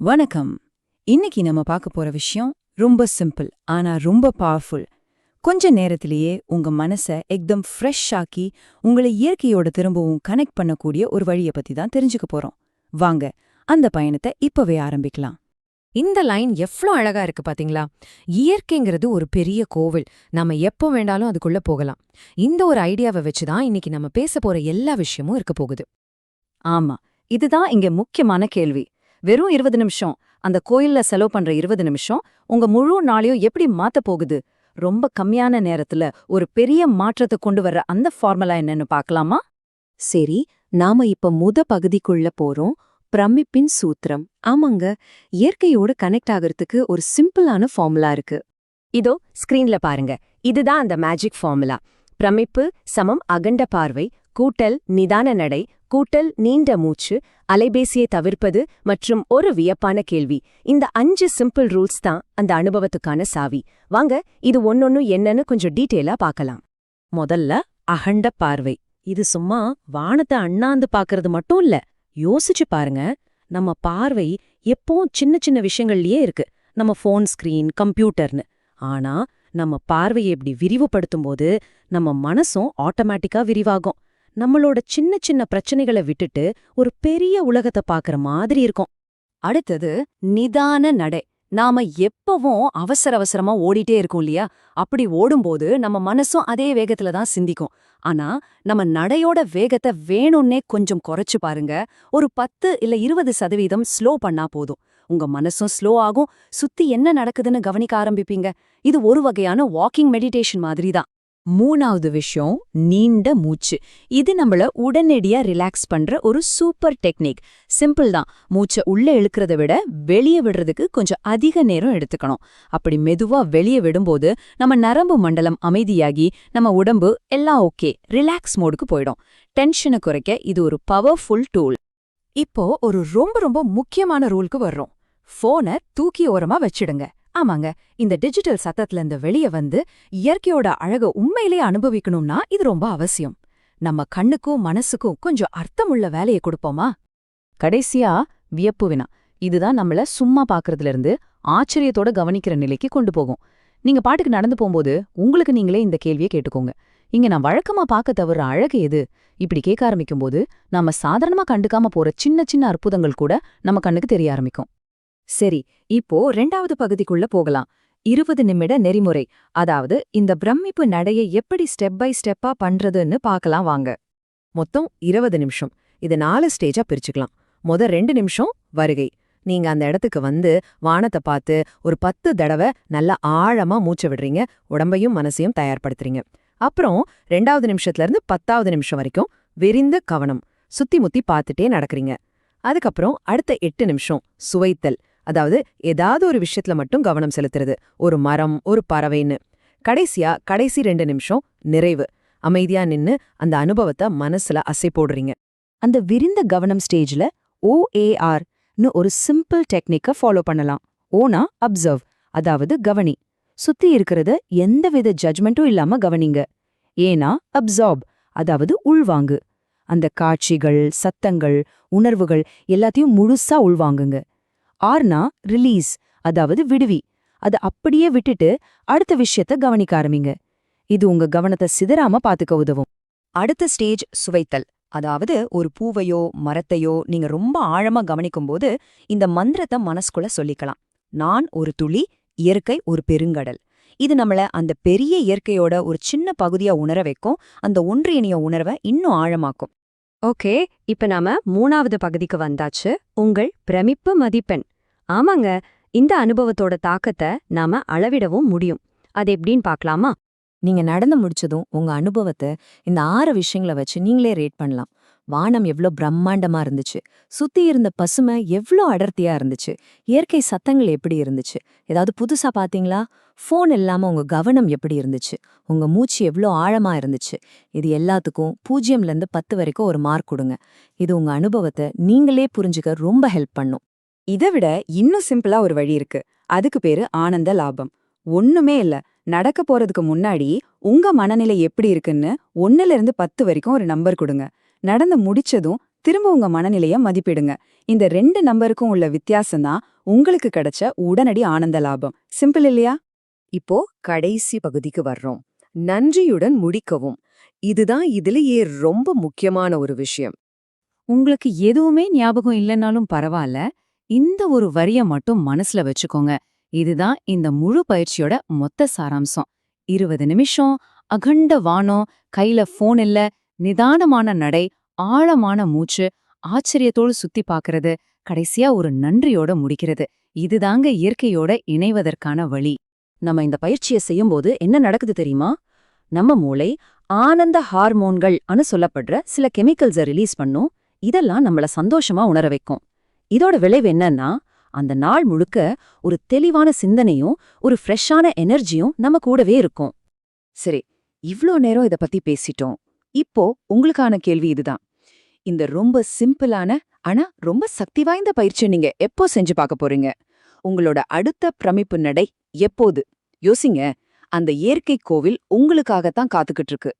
வணக்கம். இன்னைக்கு நம்ம பார்க்க போற விஷயம் ரொம்ப சிம்பிள் ஆனா ரொம்ப பவர்ஃபுல் கொஞ்ச நேரத்திலேயே உங்க மனசை எக்தம் ஃப்ரெஷ் ஆக்கி உங்களை இயற்கையோட திரும்பவும் கனெக்ட் பண்ணக்கூடிய ஒரு வழியை பத்தி தான் தெரிஞ்சுக்க போறோம். வாங்க அந்த பயணத்தை இப்பவே ஆரம்பிக்கலாம். இந்த லைன் எவ்ளோ அழகா இருக்கு பாத்தீங்களா? இயற்கைங்கிறது ஒரு பெரிய கோவில். நாம எப்போ வேண்டாலும் அதுக்குள்ள போகலாம். இந்த ஒரு ஐடியாவை வச்சுதான் இன்னைக்கு நம்ம பேச போற எல்லா விஷயமும் இருக்க போகுது. ஆமா இதுதான் இங்க முக்கியமான கேள்வி. வெறும் இருபது நிமிஷம். அந்த கோயில்ல செலவு பண்ற இருபது நிமிஷம் உங்க முழு நாளையும் எப்படி மாத்த போகுது? ரொம்ப கம்மியான நேரத்துல ஒரு பெரிய மாற்றத்தை கொண்டு வர்ற அந்த ஃபார்முலா என்னன்னு பார்க்கலாமா? சரி நாம இப்ப முத பகுதிக்குள்ள போறோம். பிரமிப்பின் சூத்திரம். ஆமாங்க இயற்கையோட கனெக்ட் ஆகிறதுக்கு ஒரு சிம்பிளான ஃபார்முலா இருக்கு. இதோ ஸ்கிரீன்ல பாருங்க. இதுதான் அந்த மேஜிக் ஃபார்முலா. பிரமிப்பு சமம் அகண்ட பார்வை கூட்டல் நிதான நடை கூட்டல் நீண்ட மூச்சு அலைபேசியை தவிர்ப்பது மற்றும் ஒரு வியப்பான கேள்வி. இந்த அஞ்சு சிம்பிள் ரூல்ஸ் தான் அந்த அனுபவத்துக்கான சாவி. வாங்க இது ஒன்னொன்னு என்னன்னு கொஞ்சம் டீட்டெயிலா பார்க்கலாம். முதல்ல அகண்ட பார்வை. இது சும்மா வானத்தை அண்ணாந்து பாக்குறது மட்டும் இல்ல. யோசிச்சு பாருங்க நம்ம பார்வை எப்பவும் சின்ன சின்ன விஷயங்கள்லயே இருக்கு. நம்ம ஃபோன் ஸ்கிரீன் கம்ப்யூட்டர்னு ஆனா நம்ம பார்வையை இப்படி விரிவுபடுத்தும் போது நம்ம மனசும் ஆட்டோமேட்டிக்கா விரிவாகும். நம்மளோட சின்ன சின்ன பிரச்சனைகளை விட்டுட்டு ஒரு பெரிய உலகத்தை பாக்குற மாதிரி இருக்கும். அடுத்தது நிதான நடை. நாம எப்பவும் அவசர அவசரமா ஓடிட்டே இருக்கோம் இல்லையா? அப்படி ஓடும்போது நம்ம மனசும் அதே வேகத்துல தான் சிந்திக்கும். ஆனா நம்ம நடையோட வேகத்தை வேணும்னே கொஞ்சம் குறைச்சு பாருங்க. ஒரு பத்து இல்ல இருபது சதவீதம் ஸ்லோ பண்ணா போதும். உங்க மனசும் ஸ்லோ ஆகும். சுத்தி என்ன நடக்குதுன்னு கவனிக்க ஆரம்பிப்பீங்க. இது ஒரு வகையான வாக்கிங் மெடிடேஷன் மாதிரி தான். மூணாவது விஷயம் நீண்ட மூச்சு. இது நம்மள உடனடியா ரிலாக்ஸ் பண்ற ஒரு சூப்பர் டெக்னிக் சிம்பிள் தான். மூச்சை உள்ள இழுக்கிறத விட வெளியே விடுறதுக்கு கொஞ்சம் அதிக நேரம் எடுத்துக்கணும். அப்படி மெதுவா வெளியே விடும்போது நம்ம நரம்பு மண்டலம் அமைதியாகி நம்ம உடம்பு எல்லாம் ஓகே ரிலாக்ஸ் மோடுக்கு போயிடும். டென்ஷனை குறைக்க இது ஒரு பவர்ஃபுல் டூல் இப்போ ஒரு ரொம்ப ரொம்ப முக்கியமான ரூலுக்கு வர்றோம். ஃபோனை தூக்கி ஓரமா வச்சிடுங்க. ஆமாங்க இந்த டிஜிட்டல் சத்தத்திலிருந்து வெளியே வந்து இயற்கையோட அழக உண்மையிலே அனுபவிக்கணும்னா இது ரொம்ப அவசியம். நம்ம கண்ணுக்கும் மனசுக்கும் கொஞ்சம் அர்த்தமுள்ள வேலையை கொடுப்போமா? கடைசியா வியப்பு வினா. இதுதான் நம்மள சும்மா பாக்குறதுலேருந்து ஆச்சரியத்தோட கவனிக்கிற நிலைக்கு கொண்டு போகும். நீங்க பாட்டுக்கு நடந்து போகும்போது உங்களுக்கு நீங்களே இந்த கேள்வியை கேட்டுக்கோங்க. இங்க நான் வழக்கமா பார்க்க தவிர அழகு எது? இப்படி கேட்க ஆரம்பிக்கும்போது நாம சாதாரணமா கண்டுக்காம போற சின்ன சின்ன அற்புதங்கள் கூட நம்ம கண்ணுக்கு தெரிய ஆரம்பிக்கும். சரி இப்போ ரெண்டாவது பகுதிக்குள்ள போகலாம். இருபது நிமிட நெறிமுறை அதாவது இந்த பிரமிப்பு நடைய எப்படி ஸ்டெப் பை ஸ்டெப்பா பண்றதுன்னு பார்க்கலாம் வாங்க. மொத்தம் இருபது நிமிஷம். இது நாலு ஸ்டேஜா பிரிச்சுக்கலாம். முத ரெண்டு நிமிஷம் வருகை. நீங்க அந்த இடத்துக்கு வந்து வானத்தை பார்த்து ஒரு பத்து தடவை நல்லா ஆழமா மூச்ச விடுறீங்க. உடம்பையும் மனசையும் தயார்படுத்துறீங்க. அப்புறம் ரெண்டாவது நிமிஷத்துல இருந்து பத்தாவது நிமிஷம் வரைக்கும் விரிந்த கவனம். சுத்தி முத்தி பார்த்துட்டே நடக்கிறீங்க. அதுக்கப்புறம் அடுத்த எட்டு நிமிஷம் சுவைத்தல். அதாவது ஏதாவது ஒரு விஷயத்துல மட்டும் கவனம் செலுத்துறது. ஒரு மரம் ஒரு பறவைன்னு. கடைசியா கடைசி ரெண்டு நிமிஷம் நிறைவு. அமைதியா நின்னு அந்த அனுபவத்தை மனசுல அசை போடுறீங்க. அந்த விரிந்த கவனம் ஸ்டேஜ்ல ஓஏஆர்னு ஒரு சிம்பிள் டெக்னிக்க ஃபாலோ பண்ணலாம். ஓனா அப்சர்வ் அதாவது கவனி. சுத்தி இருக்கிறத எந்தவித ஜட்மெண்ட்டும் இல்லாம கவனிங்க. ஏனா அப்சார்ப் அதாவது உள்வாங்கு. அந்த காட்சிகள் சத்தங்கள் உணர்வுகள் எல்லாத்தையும் முழுசா உள்வாங்குங்க. ஆர்னா ரிலீஸ் அதாவது விடுவி. அதை அப்படியே விட்டுட்டு அடுத்த விஷயத்த கவனிக்க ஆரம்பிங்க. இது உங்க கவனத்தை சிதறாம பாத்துக்க உதவும். அடுத்த ஸ்டேஜ் சுவைத்தல். அதாவது ஒரு பூவையோ மரத்தையோ நீங்க ரொம்ப ஆழமா கவனிக்கும்போது இந்த மந்திரத்தை மனசுக்குள்ள சொல்லிக்கலாம். நான் ஒரு துளி இயற்கை ஒரு பெருங்கடல். இது நம்மள அந்த பெரிய இயற்கையோட ஒரு சின்ன பகுதியா உணர வைக்கும். அந்த ஒன்றியணிய உணர்வை இன்னும் ஆழமாக்கும். ஓகே இப்ப நாம மூணாவது பகுதிக்கு வந்தாச்சு உங்கள் பிரமிப்பு மதிப்பெண். ஆமாங்க இந்த அனுபவத்தோட தாக்கத்தை நாம அளவிடவும் முடியும். அது எப்படின்னு பார்க்கலாமா நீங்க நடந்து முடிச்சதும் உங்க அனுபவத்தை இந்த ஆறு விஷயங்களை வச்சு நீங்களே ரேட் பண்ணலாம். வானம் எவ்ளோ பிரம்மாண்டமா இருந்துச்சு. சுத்தி இருந்த பசுமை எவ்ளோ அடர்த்தியா இருந்துச்சு. இயற்கை சத்தங்கள் எப்படி இருந்துச்சு. ஏதாவது புதுசா பாத்தீங்களா? ஃபோன் இல்லாம உங்க கவனம் எப்படி இருந்துச்சு. உங்க மூச்சு எவ்ளோ ஆழமா இருந்துச்சு. இது எல்லாத்துக்கும் பூஜ்ஜியம்ல இருந்து பத்து வரைக்கும் ஒரு மார்க் கொடுங்க. இது உங்க அனுபவத்தை நீங்களே புரிஞ்சுக்க ரொம்ப ஹெல்ப் பண்ணும். இதை விட இன்னும் சிம்பிளா ஒரு வழி இருக்கு. அதுக்கு பேரு ஆனந்த லாபம். ஒண்ணுமே இல்ல. நடக்க போறதுக்கு முன்னாடி உங்க மனநிலை எப்படி இருக்குன்னு ஒன்னுல இருந்து பத்து வரைக்கும் ஒரு நம்பர் கொடுங்க. நடந்து முடிச்சதும் திரும்ப உங்க மனநிலைய மதிப்பிடுங்க. இந்த ரெண்டு நம்பருக்கும் உள்ள வித்தியாசம் தான் உங்களுக்கு கிடைச்ச உடனடி ஆனந்த லாபம். சிம்பிள் இல்லையா? இப்போ கடைசி பகுதிக்கு வர்றோம். நன்றியுடன் முடிக்கவும். இதுதான் இதுலயே ரொம்ப முக்கியமான ஒரு விஷயம். உங்களுக்கு எதுவுமே ஞாபகம் இல்லைன்னாலும் பரவாயில்ல. இந்த ஒரு வரிய மட்டும் மனசுல வச்சுக்கோங்க. இதுதான் இந்த முழு பயிற்சியோட மொத்த சாராம்சம். இருபது நிமிஷம் அகண்ட வானம் கையில ஃபோன் இல்ல நிதானமான நடை ஆழமான மூச்சு ஆச்சரியத்தோடு சுத்தி பார்க்கறது கடைசியா ஒரு நன்றியோட முடிக்கிறது. இதுதாங்க இயற்கையோட இணைவதற்கான வழி. நம்ம இந்த பயிற்சியை செய்யும்போது என்ன நடக்குது தெரியுமா? நம்ம மூளை ஆனந்த ஹார்மோன்கள் அனு சொல்லப்படுற சில கெமிக்கல்ஸை ரிலீஸ் பண்ணும். இதெல்லாம் நம்மள சந்தோஷமா உணர வைக்கும். இதோட விளைவு என்னன்னா அந்த நாள் முழுக்க ஒரு தெளிவான சிந்தனையும் ஒரு ஃப்ரெஷ்ஷான எனர்ஜியும் நம்ம கூடவே இருக்கும். சரி இவ்ளோ நேரம் இத பத்தி பேசிட்டோம். இப்போ உங்களுக்கான கேள்வி இதுதான். இந்த ரொம்ப சிம்பிளான ஆனா ரொம்ப சக்தி வாய்ந்த பயிற்சியை நீங்க எப்போ செஞ்சு பார்க்க போறீங்க? உங்களோட அடுத்த பிரமிப்பு நடை எப்போது? யோசிங்க. அந்த இயற்கை கோவில் உங்களுக்காகத்தான் காத்துக்கிட்டு இருக்கு.